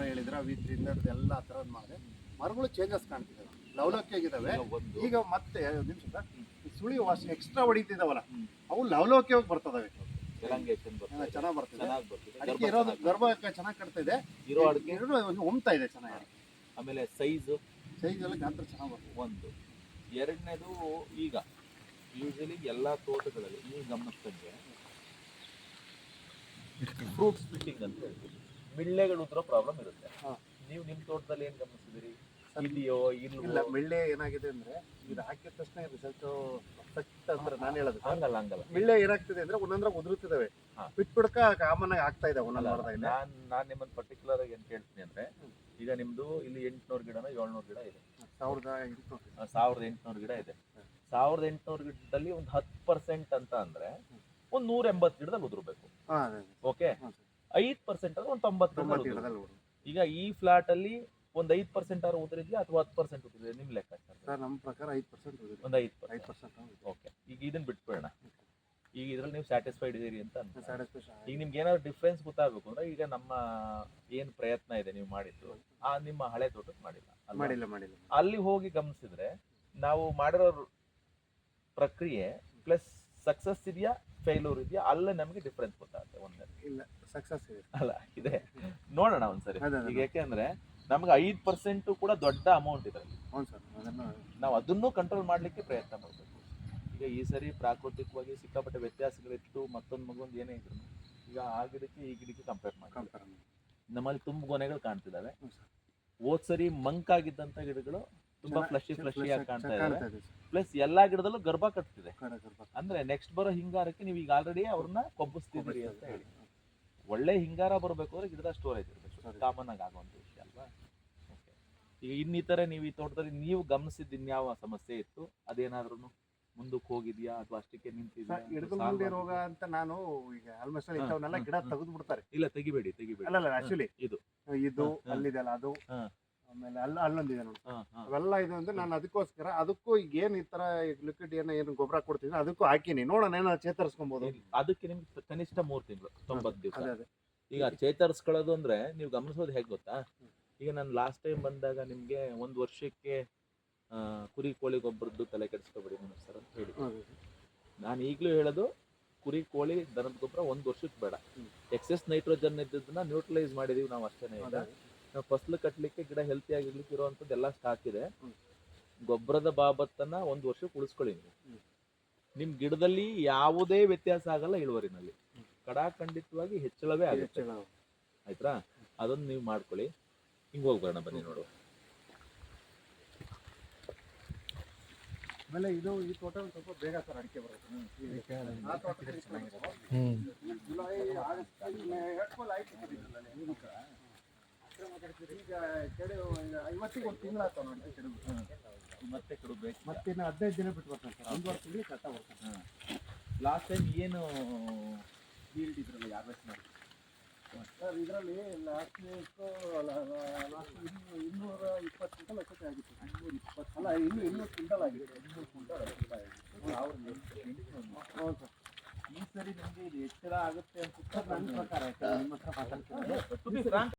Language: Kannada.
ಥರ ಹೇಳಿದ್ರೆ ತ್ರೀ ಎಲ್ಲ ಆ ಥರದ್ದು ಮಾಡಿದೆ ಮರಗಳು ಚೇಂಜಸ್ ಕಾಣ್ತಿದ್ದಾವೆ. ಲವಲೋಕಿಯಾಗಿದ್ದಾವೆ ಆಗಿದ್ದಾವೆ. ಒಂದು. ಈಗ ಮತ್ತೆ ನಿಮಿಷ. ಸುಳಿ ವಾಸ ಎಕ್ಸ್ಟ್ರಾ ಹೊಡಿತಿದ್ದಾವಲ್ಲ ಅವು ಲವಲೋಕಿಯಾಗಿ ಬರ್ತದವೆ. ಚೆನ್ನಾಗಿ ಬರ್ತದೆ. ಅದಕ್ಕೆ ಅಡಿಕೆ ಇರೋದು ಚೆನ್ನಾಗಿ ಗರ್ಭ ಚೆನ್ನಾಗಿ ಕಟ್ತಾ ಇದೆ. ಇರೋ ಅಡಿಕೆ? ಹೊಮ್ತಾ ಇದೆ ಚೆನ್ನಾಗಿ. ಆಮೇಲೆ ಸೈಜ್? ಸೈಜ್ ಎಲ್ಲ ಗಾತ್ರ ಚೆನ್ನಾಗಿ ಬರ್ತದೆ. ಒಂದು. ಎರಡನೇದು ಈಗ. ಯೂಶಲಿ ಎಲ್ಲ ತೋಟಗಳಲ್ಲಿ ನೀವು ಗಮನಿಸ್ತಂಗೆ ಫ್ರೂಟ್ ಸ್ಪಿಟ್ಟಿಂಗ್ ಅಂತ ಹೇಳ್ತೀವಿ. ಮಿಳ್ಳೆಗಳು ಉದ್ರೋ ಪ್ರಾಬ್ಲಮ್ ಇರುತ್ತೆ. ಹಾ. ನೀವು ನಿಮ್ಮ ತೋಟದಲ್ಲಿ ಏನ್ ಗಮನಿಸಿದಿರಿ? ಇದೆಯೋ ಇಲ್ಲ ಮಿಳ್ಳೆ ಏನಾಗಿದೆ ಅಂದ್ರೆ ಇದು ಹಾಕಿದ ತಕ್ಷಣ ರಿಸಲ್ಟ್ ಸಟ್ ಅಂದ್ರೆ ನಾನು ಹೇಳೋದು. ಹಂಗಲ್ಲ ಹಂಗಲ್ಲ. ಮಿಳ್ಳೆ ಏನಾಗ್ತಿದೆ ಅಂದ್ರೆ ಒಂದೊಂದ್ರ ಉದುರುತ್ತಿದ್ದಾವೆ. ಬಿಟ್ ಬಿಡ್ಕ ಕಾಮನ್ ಆಗಿ ಆಗ್ತಾ ಇದೆ ಒಂದೊಂದು ನಾನ್ ನಾನ್ ನಿಮ್ಮನ್ನ ಪರ್ಟಿಕ್ಯುಲರ್ ಆಗಿ ಏನ್ ಕೇಳ್ತೀನಿ ಅಂದ್ರೆ ಈಗ ನಿಮ್ದು ಇಲ್ಲಿ ಎಂಟ್ನೂರು ಗಿಡನ ಏಳ್ನೂರು ಗಿಡ ಇದೆ. ಸಾವಿರದ ಎಂಟುನೂರು ಸಾವಿರದ ಎಂಟ್ನೂರು ಗಿಡ ಇದೆ. ಸಾವಿರದ ಎಂಟ್ನೂರು ಗಿಡದಲ್ಲಿ ಒಂದು ಹತ್ತು ಪರ್ಸೆಂಟ್ ಅಂತ ಅಂದ್ರೆ ಒಂದ್ ನೂರ ಎಂಬತ್ತು ಗಿಡದಲ್ಲಿ ಉದುರ್ಬೇಕು. ಓಕೆ. ಐದ್ ಪರ್ಸೆಂಟ್ ಅಂದ್ರೆ ಒಂದು ತೊಂಬತ್ತು ಈಗ ಈ ಫ್ಲಾಟ್ ಅಲ್ಲಿ ಒಂದ್ ಐದು ಪರ್ಸೆಂಟ್ ಆರು ಉದುರಿದ್ಯಾ ಅಥವಾ ಹತ್ತು ಪರ್ಸೆಂಟ್ ಉದುರಿದೆ ನಿಮ್ ಲೆಕ್ಕಾಚಾರ. ಸರ್ ನಮ್ಮ ಪ್ರಕಾರ ಐದು ಪರ್ಸೆಂಟ್ ಒಂದ್ ಐದು ಐದು ಪರ್ಸೆಂಟ್ ಓಕೆ ಈಗ ಇದನ್ನ ಬಿಟ್ಬಿಡೋಣ. ಈಗ ಇದ್ರಲ್ಲಿ ನೀವು ಸ್ಯಾಟಿಸ್ಫೈಡ್ ಇದೀರಿ ಅಂತ ಈಗ ನಿಮ್ಗೆ ಏನಾದ್ರು ಡಿಫ್ರೆನ್ಸ್ ಗೊತ್ತಾಗಬೇಕು ಅಂದ್ರೆ ಈಗ ನಮ್ಮ ಏನ್ ಪ್ರಯತ್ನ ಇದೆ ನೀವು ಮಾಡಿದ್ದು ಆ ನಿಮ್ಮ ಹಳೆ ತೋಟಕ್ಕೆ ಮಾಡಿಲ್ಲ? ಮಾಡಿಲ್ಲ ಮಾಡಿಲ್ಲ. ಅಲ್ಲಿ ಹೋಗಿ ಗಮನಿಸಿದ್ರೆ ನಾವು ಮಾಡಿರೋ ಪ್ರಕ್ರಿಯೆ ಪ್ಲಸ್ ಸಕ್ಸಸ್ ಇದೆಯಾ? ಫೇಲ್ಯೂರ್ ಇದೆಯಾ? ಅಲ್ಲೇ ನಮಗೆ ಡಿಫ್ರೆನ್ಸ್ ಗೊತ್ತಾಗುತ್ತೆ ಒಂದೇ. ಇಲ್ಲ ಸಕ್ಸಸ್ ಇದೆ. ಅಲ್ಲ ಇದೆ. ನೋಡೋಣ ಒಂದ್ಸರಿ. ಈಗ ಯಾಕೆಂದ್ರೆ ನಮ್ಗೆ ಐದ್ ಪರ್ಸೆಂಟ್ ಕೂಡ ದೊಡ್ಡ ಅಮೌಂಟ್ ಇದೆ ಹೌದು ಸರ್ ಅದನ್ನು ನಾವು ಅದನ್ನು ಕಂಟ್ರೋಲ್ ಮಾಡ್ಲಿಕ್ಕೆ ಪ್ರಯತ್ನ ಮಾಡಬೇಕು ಈಗ ಈ ಸರಿ ಪ್ರಾಕೃತಿಕವಾಗಿ ಸಿಕ್ಕಾಪಟ್ಟೆ ವ್ಯತ್ಯಾಸಗಳಿತ್ತು ಮತ್ತೊಂದು ಮಗೊಂದು ಏನೇ ಇದ್ರು ಈಗ ಆ ಗಿಡಕ್ಕೆ ಈ ಗಿಡಕ್ಕೆ ಕಂಪೇರ್ ಮಾಡಿ ನಮ್ಮಲ್ಲಿ ತುಂಬ ಗೊನೆಗಳು ಕಾಣ್ತಿದ್ದಾವೆ. ಹೋದ್ ಸರಿ. ಮಂಕ್ ಆಗಿದ್ದಂತ ಗಿಡಗಳು ತುಂಬಾ ಫ್ಲಶಿ ಫ್ಲಶಿ ಆಗಿ ಕಾಣ್ತಾ ಇದೆ. ಪ್ಲಸ್ ಎಲ್ಲಾ ಗಿಡದಲ್ಲೂ ಗರ್ಭ ಕಟ್ತಿದೆ. ಅಂದ್ರೆ ನೆಕ್ಸ್ಟ್ ಬರೋ ಹಿಂಗಾರಕ್ಕೆ ನೀವು ಈಗ ಆಲ್ರೆಡಿ ಅವ್ರನ್ನ ಕೊಬ್ಬಿಸ್ತಿದ್ದೀರಿ ಅಂತ ಹೇಳಿ. ಒಳ್ಳೆ ಹಿಂಗಾರ ಬರಬೇಕು ಅಂದ್ರೆ ಗಿಡದ ಸ್ಟೋರೇಜ್ ಇರಬೇಕು. ಕಾಮನ್ ಆಗಿ ಆಗುವಂತ ವಿಷಯ ಅಲ್ವಾ? ಈಗ ಇನ್ನಿತರೆ ನೀವು ಈ ತೋಟದಲ್ಲಿ ನೀವು ಗಮನಿಸಿದ ಇನ್ಯಾವ ಸಮಸ್ಯೆ ಇತ್ತು? ಅದೇನಾದ್ರೂ ಮುಂದಕ್ಕೆ ಹೋಗಿದ್ಯಾ ಅಥವಾ ಅಷ್ಟಕ್ಕೆ ನಿಂತಿದ್ಯಾ ರೋಗ ಅಂತ ನಾನು ಈಗ ಆಲ್ಮೋಸ್ಟ್ ಇಂಥವನ್ನೆಲ್ಲ ಗಿಡ. ತೆಗೆದು ಬಿಡ್ತಾರೆ ಇಲ್ಲ ತೆಗಿಬೇಡಿ ತೆಗಿಬೇಡಿ. ಅಲ್ಲ ಅಲ್ಲ ಆಕ್ಚುಲಿ ಇದು. ಇದು. ಅಲ್ಲಿದೆಲ್ಲ ಅದು. ಆಮೇಲೆ ಅಲ್ಲ ಅಲ್ಲೊಂದಿದೆ ನೋಡಿ. ಅವೆಲ್ಲ ಇದೆ ಅಂದ್ರೆ ನಾನು ಅದಕ್ಕೋಸ್ಕರ ಅದಕ್ಕೂ ಈಗ ಏನ್ ಈ ತರ ಲಿಕ್ವಿಡ್ ಏನೋ ಏನು ಗೊಬ್ಬರ ಕೊಡ್ತೀನಿ ಅದಕ್ಕೂ ಹಾಕಿನಿ. ನೋಡೋಣ ಏನೋ ಚೇತರಿಸ್ಕೊಬಹುದು ಅದಕ್ಕೆ ನಿಮ್ಗೆ ಕನಿಷ್ಠ ಮೂರು ತಿಂಗಳು ತೊಂಬತ್ತು ದಿವಸ. ಈಗ ಚೇತರಿಸ್ಕೊಳ್ಳೋದು ಅಂದ್ರೆ ನೀವು ಗಮನಿಸೋದು ಹೇಗೆ ಗೊತ್ತಾ? ಈಗ ನಾನು ಲಾಸ್ಟ್ ಟೈಮ್ ಬಂದಾಗ ನಿಮ್ಗೆ ಒಂದ್ ವರ್ಷಕ್ಕೆ ಕುರಿ ಕೋಳಿ ಗೊಬ್ಬರದ್ದು ತಲೆ ಕೆಡಿಸ್ಕೊಬೇಡಿ ಸರ್ ಅಂತ ಹೇಳಿ. ನಾನು ಈಗಲೂ ಹೇಳೋದು ಕುರಿ ಕೋಳಿ ದನದ ಗೊಬ್ಬರ ಒಂದ್ ವರ್ಷಕ್ಕೆ ಬೇಡ. ಎಕ್ಸೆಸ್ ನೈಟ್ರೋಜನ್ ಇದ್ದದನ್ನ ನ್ಯೂಟ್ರಲೈಸ್ ಮಾಡಿದೀವಿ ನಾವು ಅಷ್ಟೇ. ನಾವು ಫಸಲು ಕಟ್ಟಲಿಕ್ಕೆ ಗಿಡ ಹೆಲ್ತಿ ಆಗಿರ್ಲಿಕ್ಕೆ ಇರುವಂತದ್ದು ಎಲ್ಲ ಸ್ಟಾಕ್ ಇದೆ ಗೊಬ್ಬರದ ಬಾಬತ್ತನ್ನ ಒಂದು ವರ್ಷಕ್ಕೆ ಉಳಿಸ್ಕೊಳ್ಳಿ ನೀವು. ನಿಮ್ ಗಿಡದಲ್ಲಿ ಯಾವುದೇ ವ್ಯತ್ಯಾಸ ಆಗಲ್ಲ ಇಳುವರಿನಲ್ಲಿ. ಕಡಾಖಂಡಿತವಾಗಿ ಹೆಚ್ಚಳವೇ ಆಗುತ್ತೆ. ಆಯ್ತಾ? ಅದನ್ನ ನೀವು ಮಾಡ್ಕೊಳ್ಳಿ. ಹಿಂಗ್ ಹೋಗ್ಬರೋಣ ಬನ್ನಿ ನೋಡು. ಆಮೇಲೆ ಇದು ಈ ತೋಟ ಒಂದ್ ಸ್ವಲ್ಪ ಬೇಗ ಸರ್ ಅಡಿಕೆ ಬರುತ್ತೆ. ಜುಲೈ ಆಗಸ್ಟ್ ಈಗ ಕೆಡವು ಐವತ್ತಿಗೆ ಒಂದು ತಿಂಗಳು ಆಗ್ತಾವೆ ನೋಡಿ ಕೆಡವು ಮತ್ತೆ ಕೊಡಬೇಕು ಮತ್ತೆ ಇನ್ನು ಹದಿನೈದು ದಿನ ಬಿಟ್ಟು ಬರ್ತಾರೆ ಸರ್. ಒಂದು ವರ್ಷದಲ್ಲಿ ಕಟ್ಟ ಹೋಗ್ತಾರೆ ಹಾಂ ಲಾಸ್ಟ್ ಟೈಮ್ ಏನು yield ಇದ್ರಲ್ಲ ಯಾರ್ವೆಸ್ಟ್ ಮಾಡಿ ಸರ್ ಇದರಲ್ಲಿ ಲಾಸ್ಟ್ ಲಾಸ್ಟ್ ಇನ್ನೂ ಇನ್ನೂರ ಇಪ್ಪತ್ತು ಕ್ವಿಂಟಲ್ ಅಷ್ಟೇ ಆಗಿತ್ತು. ಇನ್ನೂರ ಇಪ್ಪತ್ತು. ಅಲ್ಲ ಇನ್ನೂ ಇನ್ನೂರು ಕ್ವಿಂಟಲ್ ಆಗಿದೆ ಇನ್ನೂರು ಕ್ವಿಂಟಲ್ ಆಗಿತ್ತು. ಅವ್ರು ಹೌದು ಸರ್. ಈ ಸರಿ ನಿಮಗೆ ಇದು ಎಚ್ಚರ ಆಗುತ್ತೆ ಅಂತ ನನ್ನ ಪ್ರಕಾರ ನಿಮ್ಮ ಹತ್ರ ಮಾತಾಡ್ತೀನಿ.